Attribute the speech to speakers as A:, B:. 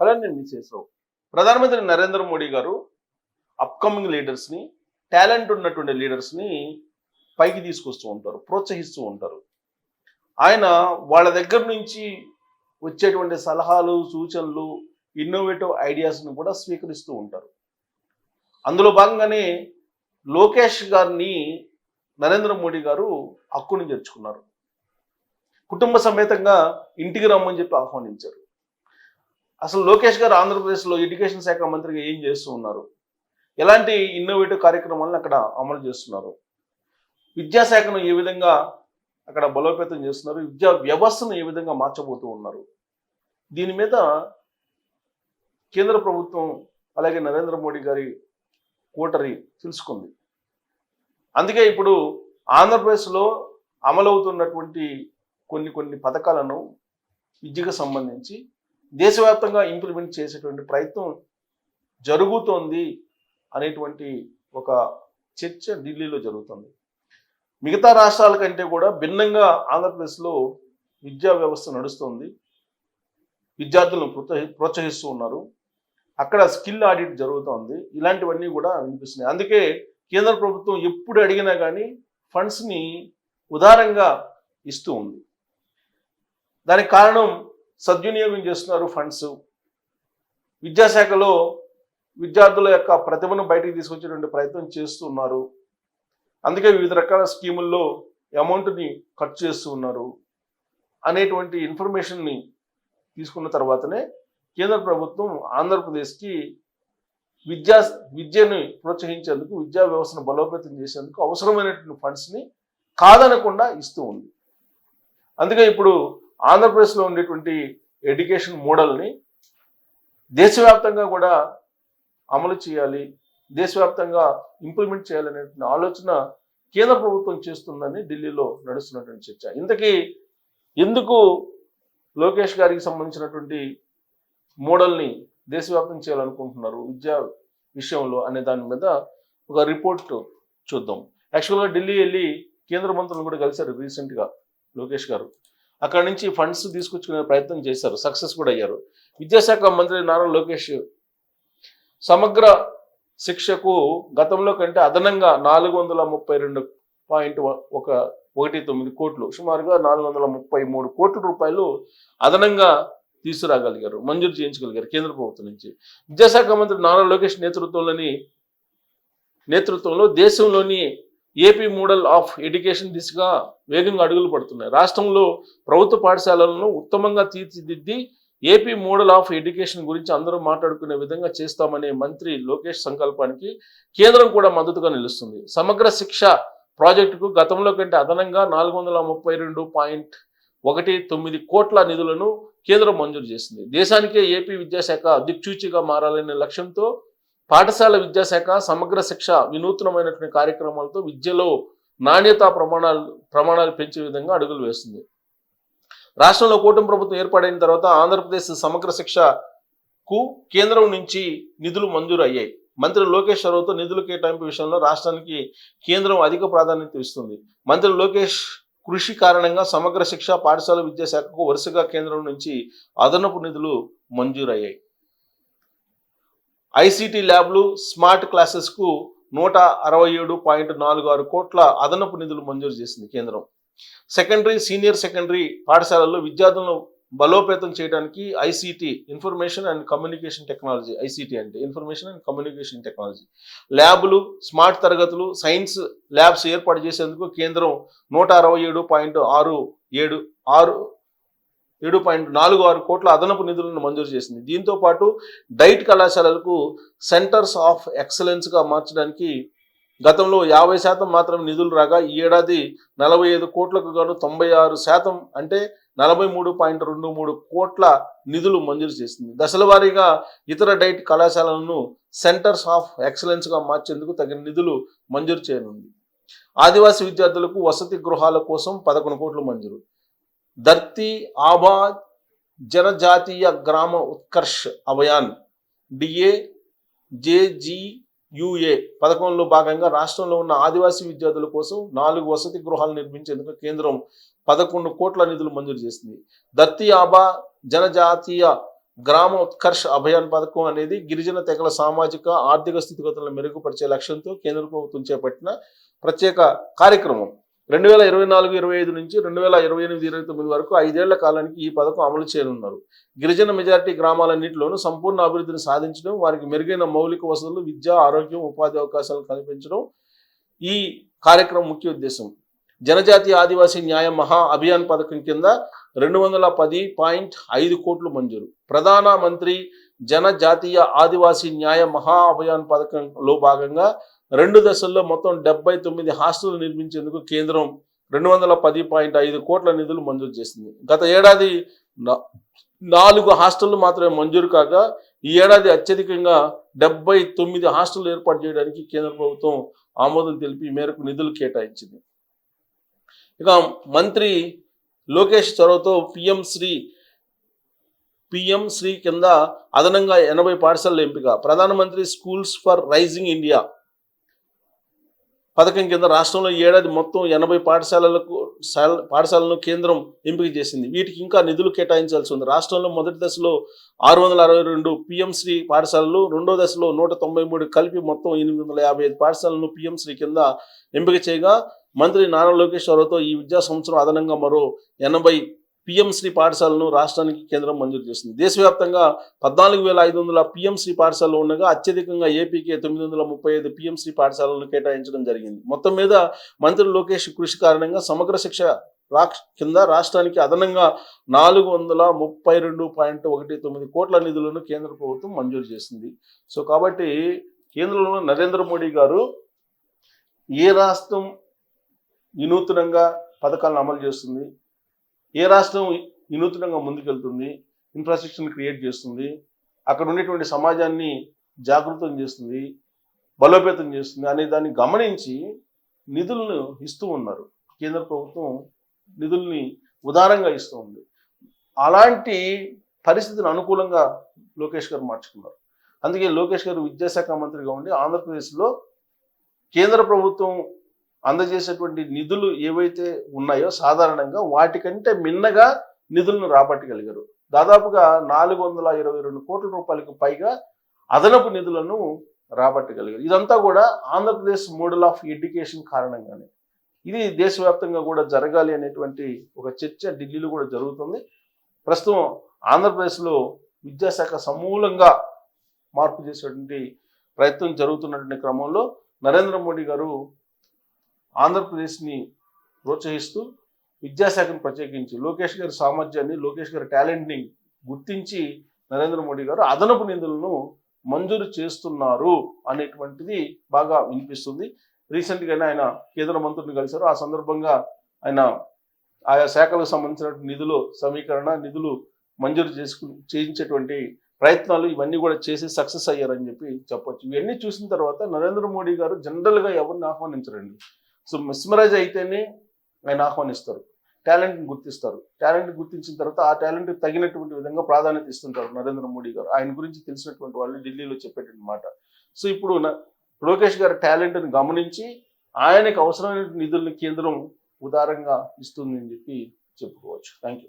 A: అలానే మిసెస్ ప్రధానమంత్రి నరేంద్ర మోడీ గారు అప్కమింగ్ లీడర్స్ని టాలెంట్ ఉన్నటువంటి లీడర్స్ని పైకి తీసుకొస్తూ ఉంటారు ప్రోత్సహిస్తూ ఉంటారు. ఆయన వాళ్ళ దగ్గర నుంచి వచ్చేటువంటి సలహాలు సూచనలు ఇన్నోవేటివ్ ఐడియాస్ని కూడా స్వీకరిస్తూ ఉంటారు. అందులో భాగంగానే లోకేష్ గారిని నరేంద్ర మోడీ గారు హక్కుని చేర్చుకున్నారు. కుటుంబ సమేతంగా ఇంటికి రమ్మని చెప్పి ఆహ్వానించారు. అసలు లోకేష్ గారు ఆంధ్రప్రదేశ్లో ఎడ్యుకేషన్ శాఖ మంత్రిగా ఏం చేస్తూ ఉన్నారు? ఎలాంటి ఇన్నోవేటివ్ కార్యక్రమాలను అక్కడ అమలు చేస్తున్నారు? విద్యాశాఖను ఏ విధంగా అక్కడ బలోపేతం చేస్తున్నారు? విద్యా వ్యవస్థను ఏ విధంగా మార్చబోతూ ఉన్నారు? దీని మీద కేంద్ర ప్రభుత్వం అలాగే నరేంద్ర మోడీ గారి కూటరి తెలుసుకుంది. అందుకే ఇప్పుడు ఆంధ్రప్రదేశ్లో అమలవుతున్నటువంటి కొన్ని కొన్ని పథకాలను విద్యకు సంబంధించి దేశవ్యాప్తంగా ఇంప్లిమెంట్ చేసేటువంటి ప్రయత్నం జరుగుతోంది అనేటువంటి ఒక చర్చ ఢిల్లీలో జరుగుతుంది. మిగతా రాష్ట్రాల కంటే కూడా భిన్నంగా ఆంధ్రప్రదేశ్లో విద్యా వ్యవస్థ నడుస్తుంది. విద్యార్థులను ప్రోత్సహి ప్రోత్సహిస్తూ ఉన్నారు. అక్కడ స్కిల్ ఆడిట్ జరుగుతోంది. ఇలాంటివన్నీ కూడా వినిపిస్తున్నాయి. అందుకే కేంద్ర ప్రభుత్వం ఎప్పుడు అడిగినా కానీ ఫండ్స్ని ఉదారంగా ఇస్తూ ఉంది. దానికి కారణం సద్వినియోగం చేస్తున్నారు ఫండ్స్. విద్యాశాఖలో విద్యార్థుల యొక్క ప్రతిభను బయటికి తీసుకొచ్చేటువంటి ప్రయత్నం చేస్తున్నారు. అందుకే వివిధ రకాల స్కీముల్లో అమౌంట్ని ఖర్చు చేస్తూ ఉన్నారు. అనేటువంటి ఇన్ఫర్మేషన్ని తీసుకున్న తర్వాతనే కేంద్ర ప్రభుత్వం ఆంధ్రప్రదేశ్కి విద్యా విద్యను ప్రోత్సహించేందుకు విద్యా వ్యవస్థను బలోపేతం చేసేందుకు అవసరమైనటువంటి ఫండ్స్ని కాదనకుండా ఇస్తూ ఉంది. అందుకే ఇప్పుడు ఆంధ్రప్రదేశ్లో ఉండేటువంటి ఎడ్యుకేషన్ మోడల్ని దేశవ్యాప్తంగా కూడా అమలు చేయాలి దేశవ్యాప్తంగా ఇంప్లిమెంట్ చేయాలనేటువంటి ఆలోచన కేంద్ర ప్రభుత్వం చేస్తుందని ఢిల్లీలో నడుస్తున్నటువంటి చర్చ. ఇంతకీ ఎందుకు లోకేష్ గారికి సంబంధించినటువంటి మోడల్ని దేశవ్యాప్తం చేయాలనుకుంటున్నారు విద్యా విషయంలో అనే దాని మీద ఒక రిపోర్ట్ చూద్దాం. యాక్చువల్గా ఢిల్లీ వెళ్ళి కేంద్ర మంత్రులు కూడా కలిశారు రీసెంట్గా లోకేష్ గారు. అక్కడ నుంచి ఫండ్స్ తీసుకొచ్చుకునే ప్రయత్నం చేశారు. సక్సెస్ కూడా అయ్యారు. విద్యాశాఖ మంత్రి నారా లోకేష్ సమగ్ర శిక్షకు గతంలో కంటే అదనంగా నాలుగు వందల ముప్పై రెండు పాయింట్ ఒక ఒకటి తొమ్మిది కోట్లు సుమారుగా నాలుగు వందల ముప్పై మూడు కోట్ల రూపాయలు అదనంగా తీసుకురాగలిగారు మంజూరు చేయించగలిగారు కేంద్ర ప్రభుత్వం నుంచి. విద్యాశాఖ మంత్రి నారా లోకేష్ నేతృత్వంలోని నేతృత్వంలో దేశంలోని ఏపీ మోడల్ ఆఫ్ ఎడ్యుకేషన్ దిశగా వేగంగా అడుగులు పడుతున్నాయి. రాష్ట్రంలో ప్రభుత్వ పాఠశాలలను ఉత్తమంగా తీర్చిదిద్ది ఏపీ మోడల్ ఆఫ్ ఎడ్యుకేషన్ గురించి అందరూ మాట్లాడుకునే విధంగా చేస్తామనే మంత్రి లోకేష్ సంకల్పానికి కేంద్రం కూడా మద్దతుగా నిలుస్తుంది. సమగ్ర శిక్ష ప్రాజెక్టుకు గతంలో కంటే అదనంగా నాలుగు వందల ముప్పై రెండు పాయింట్ ఒకటి తొమ్మిది కోట్ల నిధులను కేంద్రం మంజూరు చేసింది. దేశానికే ఏపీ విద్యాశాఖ దిక్చూచిగా మారాలనే లక్ష్యంతో పాఠశాల విద్యాశాఖ సమగ్ర శిక్ష వినూత్నమైనటువంటి కార్యక్రమాలతో విద్యలో నాణ్యతా ప్రమాణాలు ప్రమాణాలు పెంచే విధంగా అడుగులు వేస్తుంది. రాష్ట్రంలో కూటమి ప్రభుత్వం ఏర్పాటైన తర్వాత ఆంధ్రప్రదేశ్ సమగ్ర శిక్షకు కేంద్రం నుంచి నిధులు మంజూరు అయ్యాయి మంత్రి లోకేష్ చొరవతో నిధుల కేటాయింపు విషయంలో రాష్ట్రానికి కేంద్రం అధిక ప్రాధాన్యత ఇస్తుంది. మంత్రి లోకేష్ కృషి కారణంగా సమగ్ర శిక్ష పాఠశాల విద్యాశాఖకు వరుసగా కేంద్రం నుంచి అదనపు నిధులు మంజూరయ్యాయి. ఐసీటీ ల్యాబ్లు స్మార్ట్ క్లాసెస్కు నూట అరవై ఏడు పాయింట్ నాలుగు ఆరు కోట్ల అదనపు నిధులు మంజూరు చేసింది కేంద్రం. సెకండరీ సీనియర్ సెకండరీ పాఠశాలల్లో విద్యార్థులను బలోపేతం చేయడానికి ICT information and communication technology ICT అంటే ఇన్ఫర్మేషన్ అండ్ కమ్యూనికేషన్ టెక్నాలజీ. ల్యాబులు స్మార్ట్ తరగతులు సైన్స్ ల్యాబ్స్ ఏర్పాటు చేసేందుకు కేంద్రం నూట అరవై ఏడు పాయింట్ ఆరు ఏడు ఆరు ఏడు పాయింట్ నాలుగు ఆరు కోట్ల అదనపు నిధులను మంజూరు చేసింది. దీంతో పాటు డైట్ కళాశాలలకు సెంటర్స్ ఆఫ్ ఎక్సలెన్స్గా మార్చడానికి గతంలో యాభై శాతం మాత్రం నిధులు రాగా ఈ ఏడాది నలభై ఐదు కోట్లకు గాను తొంభై ఆరు శాతం అంటే నలభై మూడు పాయింట్ రెండు మూడు కోట్ల నిధులు మంజూరు చేసింది. దశల వారీగా ఇతర డైట్ కళాశాలలను సెంటర్స్ ఆఫ్ ఎక్సలెన్స్గా మార్చేందుకు తగిన నిధులు మంజూరు చేయనుంది. ఆదివాసీ విద్యార్థులకు వసతి గృహాల కోసం పదకొండు కోట్లు మంజూరు. ధర్తీ ఆబా జనజాతీయ గ్రామ ఉత్కర్ష్ అభయాన్ డిఏ జేజీయుఏ పథకంలో భాగంగా రాష్ట్రంలో ఉన్న ఆదివాసీ విద్యార్థుల కోసం నాలుగు వసతి గృహాలు నిర్మించేందుకు కేంద్రం పదకొండు కోట్ల నిధులు మంజూరు చేసింది. దత్తి ఆబా జనజాతీయ గ్రామ ఉత్కర్ష్ అభయాన్ పథకం అనేది గిరిజన తెగల సామాజిక ఆర్థిక స్థితిగతులను మెరుగుపరిచే లక్ష్యంతో కేంద్ర ప్రభుత్వం చేపట్టిన ప్రత్యేక కార్యక్రమం. రెండు వేల ఇరవై నాలుగు ఇరవై ఐదు నుంచి రెండు వేల ఇరవై ఎనిమిది ఇరవై తొమ్మిది వరకు ఐదేళ్ళ కాలానికి ఈ పథకం అమలు చేయనున్నారు. గిరిజన మెజారిటీ గ్రామాలన్నింటిలోనూ సంపూర్ణ అభివృద్ధిని సాధించడం వారికి మెరుగైన మౌలిక వసతులు విద్య ఆరోగ్యం ఉపాధి అవకాశాలు కల్పించడం ఈ కార్యక్రమం ముఖ్య ఉద్దేశం. జనజాతి ఆదివాసీ న్యాయ మహా అభియాన్ పథకం కింద రెండు వందల పది పాయింట్ ఐదు కోట్లు మంజూరు. ప్రధాన మంత్రి జనజాతీయ ఆదివాసీ న్యాయ మహా అభియాన్ పథకంలో భాగంగా రెండు దశల్లో మొత్తం డెబ్బై తొమ్మిది హాస్టల్ నిర్మించేందుకు కేంద్రం రెండు వందల పది పాయింట్ ఐదు కోట్ల నిధులు మంజూరు చేసింది. గత ఏడాది నాలుగు హాస్టళ్ళు మాత్రమే మంజూరు కాగా ఈ ఏడాది అత్యధికంగా డెబ్బై తొమ్మిది హాస్టళ్ళు ఏర్పాటు చేయడానికి కేంద్ర ప్రభుత్వం ఆమోదం తెలిపి ఈ మేరకు నిధులు కేటాయించింది. ఇక మంత్రి లోకేష్ చొరవతో పిఎం శ్రీ పిఎం శ్రీ కింద అదనంగా ఎనభై పాఠశాలల ఎంపిక. ప్రధానమంత్రి స్కూల్స్ ఫర్ రైజింగ్ ఇండియా పథకం కింద రాష్ట్రంలో ఏడాది మొత్తం ఎనభై పాఠశాలలకు పాఠశాలను కేంద్రం ఎంపిక చేసింది. వీటికి ఇంకా నిధులు కేటాయించాల్సి ఉంది. రాష్ట్రంలో మొదటి దశలో ఆరు వందల అరవై రెండు పిఎం శ్రీ పాఠశాలలు రెండో దశలో నూట తొంభై మూడు కలిపి మొత్తం ఎనిమిది వందల యాభై ఐదు పాఠశాలను పిఎంశ్రీ కింద ఎంపిక చేయగా మంత్రి నారా లోకేష్ ఈ విద్యా సంవత్సరం అదనంగా మరో ఎనభై పిఎంశ్రీ పాఠశాలను రాష్ట్రానికి కేంద్రం మంజూరు చేసింది. దేశవ్యాప్తంగా పద్నాలుగు వేల ఐదు వందల పిఎంశ్రీ పాఠశాలలు ఉండగా అత్యధికంగా ఏపీకే తొమ్మిది వందల ముప్పై ఐదు పిఎంశ్రీ పాఠశాలను కేటాయించడం జరిగింది. మొత్తం మీద మంత్రి లోకేష్ కృషి కారణంగా సమగ్ర శిక్ష రాక్ష కింద రాష్ట్రానికి అదనంగా నాలుగు వందల ముప్పై రెండు పాయింట్ ఒకటి తొమ్మిది కోట్ల నిధులను కేంద్ర ప్రభుత్వం మంజూరు చేసింది. సో కాబట్టి కేంద్రంలో నరేంద్ర మోడీ గారు ఏ రాష్ట్రం వినూత్నంగా పథకాలను అమలు చేస్తుంది? ఏ రాష్ట్రం వినూత్నంగా ముందుకెళ్తుంది ఇన్ఫ్రాస్ట్రక్చర్ని క్రియేట్ చేస్తుంది అక్కడ ఉండేటువంటి సమాజాన్ని జాగృతం చేస్తుంది బలోపేతం చేస్తుంది అనే దాన్ని గమనించి నిధులను ఇస్తూ ఉన్నారు. కేంద్ర ప్రభుత్వం నిధుల్ని ఉదారంగా ఇస్తూ ఉంది. అలాంటి పరిస్థితిని అనుకూలంగా లోకేష్ గారు మార్చుకున్నారు. అందుకే లోకేష్ గారు విద్యాశాఖ మంత్రిగా ఉండి ఆంధ్రప్రదేశ్లో కేంద్ర ప్రభుత్వం అందజేసేటువంటి నిధులు ఏవైతే ఉన్నాయో సాధారణంగా వాటికంటే మిన్నగా నిధులను రాబట్టగలిగారు. దాదాపుగా నాలుగు వందల ఇరవై రెండు కోట్ల రూపాయలకు పైగా అదనపు నిధులను రాబట్టగలిగారు. ఇదంతా కూడా ఆంధ్రప్రదేశ్ మోడల్ ఆఫ్ ఎడ్యుకేషన్ కారణంగానే. ఇది దేశవ్యాప్తంగా కూడా జరగాలి అనేటువంటి ఒక చర్చ ఢిల్లీలో కూడా జరుగుతుంది. ప్రస్తుతం ఆంధ్రప్రదేశ్లో విద్యాశాఖ సమూలంగా మార్పు చేసేటువంటి ప్రయత్నం జరుగుతున్నటువంటి క్రమంలో నరేంద్ర మోడీ గారు ఆంధ్రప్రదేశ్ని ప్రోత్సహిస్తూ విద్యాశాఖను ప్రత్యేకించి లోకేష్ గారి సామర్థ్యాన్ని లోకేష్ గారి టాలెంట్ని గుర్తించి నరేంద్ర మోడీ గారు అదనపు నిధులను మంజూరు చేస్తున్నారు అనేటువంటిది బాగా వినిపిస్తుంది. రీసెంట్గానే ఆయన కేంద్ర మంత్రిని కలిశారు. ఆ సందర్భంగా ఆయన ఆయా శాఖలకు సంబంధించిన నిధులు సమీకరణ నిధులు మంజూరు చేసుకు చేయించేటువంటి ప్రయత్నాలు ఇవన్నీ కూడా చేసి సక్సెస్ అయ్యారని చెప్పి చెప్పొచ్చు. ఇవన్నీ చూసిన తర్వాత నరేంద్ర మోడీ గారు జనరల్గా ఎవరిని ఆహ్వానించరండి? సో మిస్మరైజ్ అయితేనే ఆయన ఆహ్వానిస్తారు. టాలెంట్ని గుర్తిస్తారు. టాలెంట్ గుర్తించిన తర్వాత ఆ టాలెంట్ తగినటువంటి విధంగా ప్రాధాన్యత ఇస్తుంటారు నరేంద్ర మోడీ గారు. ఆయన గురించి తెలిసినటువంటి వాళ్ళు ఢిల్లీలో చెప్పేటువంటి మాట. సో ఇప్పుడు న- లోకేష్ గారి టాలెంట్ని గమనించి ఆయనకు అవసరమైన నిధులను కేంద్రం ఉదారంగా ఇస్తుందని చెప్పి చెప్పుకోవచ్చు. Thank you